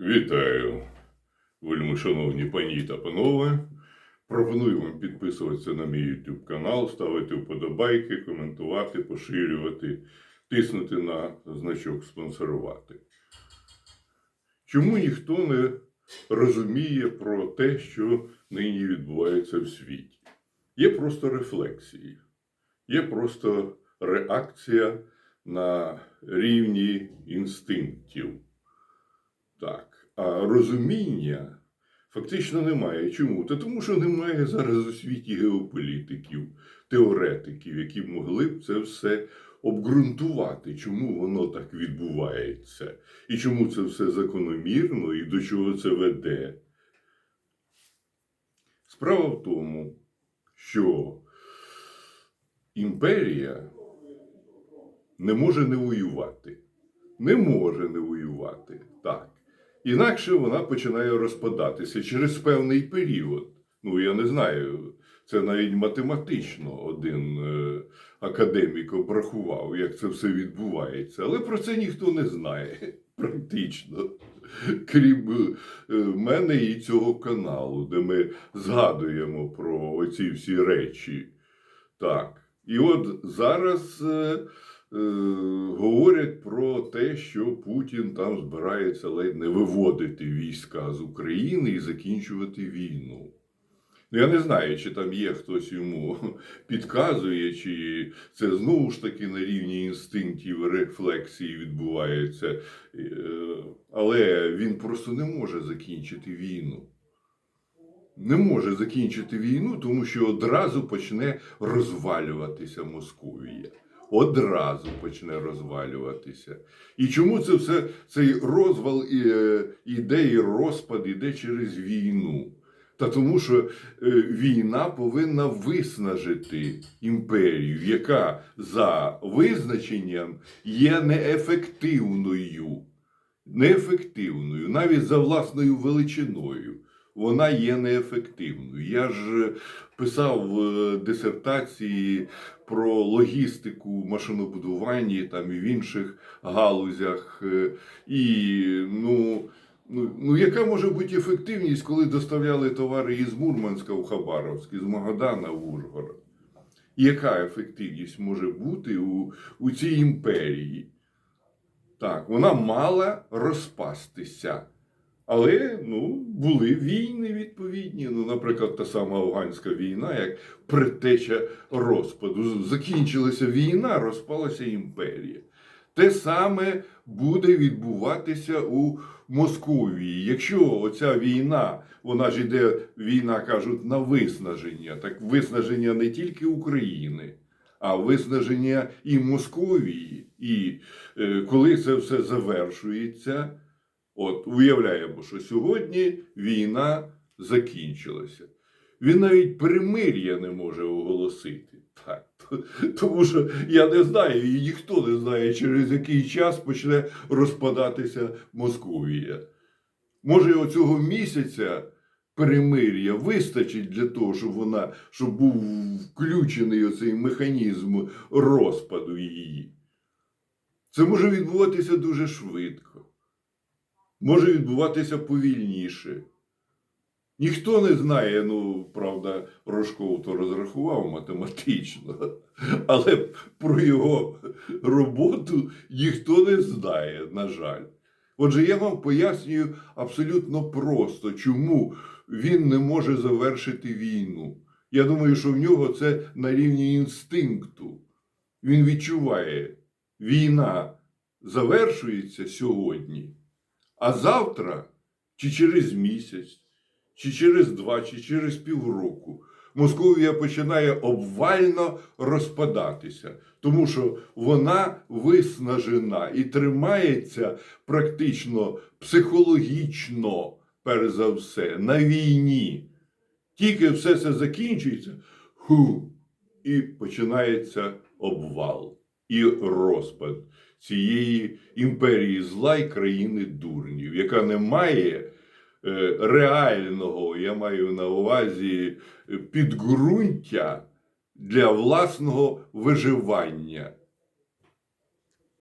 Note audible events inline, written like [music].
Вітаю, вельми шановні пані та панове. Пропоную вам підписуватися на мій YouTube канал, ставити вподобайки, коментувати, поширювати, тиснути на значок спонсорувати. Чому ніхто не розуміє про те, що нині відбувається в світі? Є просто рефлексії, є просто реакція на рівні інстинктів. Так. А розуміння фактично немає. Чому? Та тому, що немає зараз у світі геополітиків, теоретиків, які могли б це все обґрунтувати, чому воно так відбувається, і чому це все закономірно, і до чого це веде. Справа в тому, що імперія не може не воювати. Не може не воювати. Так. Інакше вона починає розпадатися через певний період. Ну, я не знаю, це навіть математично один е, академік обрахував, як це все відбувається. Але про це ніхто не знає [laughs] практично. Крім е, мене і цього каналу, де ми згадуємо про оці всі речі. Так. І от зараз е, говорять про те, що Путін там збирається ледь не виводити війська з України і закінчувати війну. Ну, Я не знаю, чи там є хтось йому [laughs] підказує, чи це знову ж таки на рівні інстинктів, рефлексії відбувається. Е, Але він просто не може закінчити війну не може закінчити війну, тому що одразу почне розвалюватися Московія. Одразу почне розвалюватися. І чому це все цей розвал е, іде і розпад іде через війну? Та тому, що е, війна повинна виснажити імперію, яка за визначенням є неефективною. Неефективною, навіть за власною величиною вона є неефективною. Я ж писав в дисертації про логістику машинобудування там і в інших галузях. Е, І ну, ну, ну яка може бути ефективність, коли доставляли товари із Мурманська в Хабаровськ, із Магадана в Ужгород? Яка ефективність може бути у, у цій імперії? Так, вона мала розпастися. Але ну, були війни відповідні. Ну, наприклад, та сама афганська війна, як предтеча розпаду. Закінчилася війна, розпалася імперія. Те саме буде відбуватися у Московії. Якщо оця війна, вона ж іде, війна кажуть, на виснаження, так виснаження не тільки України, а виснаження і Московії. І е, коли це все завершується. От уявляємо, що сьогодні війна закінчилася. Він навіть перемир'я не може оголосити. Так. Тому що я не знаю, і ніхто не знає, через який час почне розпадатися Московія. Може, оцього місяця перемир'я вистачить для того, щоб вона щоб був включений оцей механізм розпаду її. Це може відбуватися дуже швидко може відбуватися повільніше. Ніхто не знає, ну, правда, Рожков то розрахував математично, [laughs] але про його роботу ніхто не знає, на жаль. Отже, я вам пояснюю абсолютно просто, чому він не може завершити війну. Я думаю, що в нього це на рівні інстинкту. Він відчуває, війна завершується сьогодні. А завтра, чи через місяць, чи через два, чи через півроку Московія починає обвально розпадатися, тому що вона виснажена і тримається практично психологічно, перш за все, на війні. Тільки все це закінчується, ху, і починається обвал і розпад цієї імперії зла і країни дурнів, яка не має е, реального, я маю на увазі, підґрунтя для власного виживання.